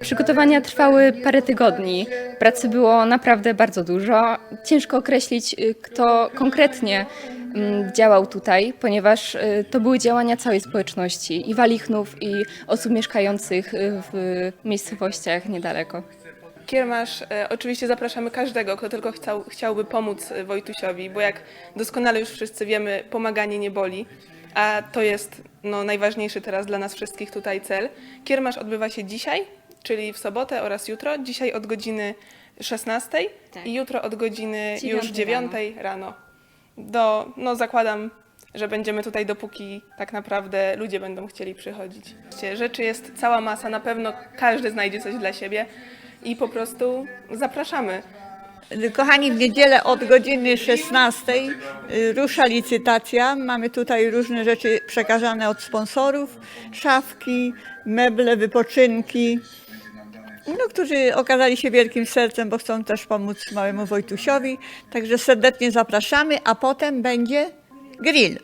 Przygotowania trwały parę tygodni. Pracy było naprawdę bardzo dużo. Ciężko określić, y, kto konkretnie mm, działał tutaj, ponieważ y, to były działania całej społeczności i Walichnów, i osób mieszkających y, w miejscowościach niedaleko. Kiermasz, e, oczywiście zapraszamy każdego, kto tylko chciał, chciałby pomóc e, Wojtusiowi, bo jak doskonale już wszyscy wiemy, pomaganie nie boli, a to jest no, najważniejszy teraz dla nas wszystkich tutaj cel. Kiermasz odbywa się dzisiaj, czyli w sobotę oraz jutro. Dzisiaj od godziny 16 Tak. i jutro od godziny już Dziewiątej 9 rano. Do, no zakładam, że będziemy tutaj dopóki tak naprawdę ludzie będą chcieli przychodzić. Rzeczy jest cała masa, na pewno każdy znajdzie coś dla siebie i po prostu zapraszamy. Kochani, w niedzielę od godziny 16 y, rusza licytacja. Mamy tutaj różne rzeczy przekazane od sponsorów, szafki, meble, wypoczynki, no, którzy okazali się wielkim sercem, bo chcą też pomóc małemu Wojtusiowi. Także serdecznie zapraszamy, a potem będzie grill.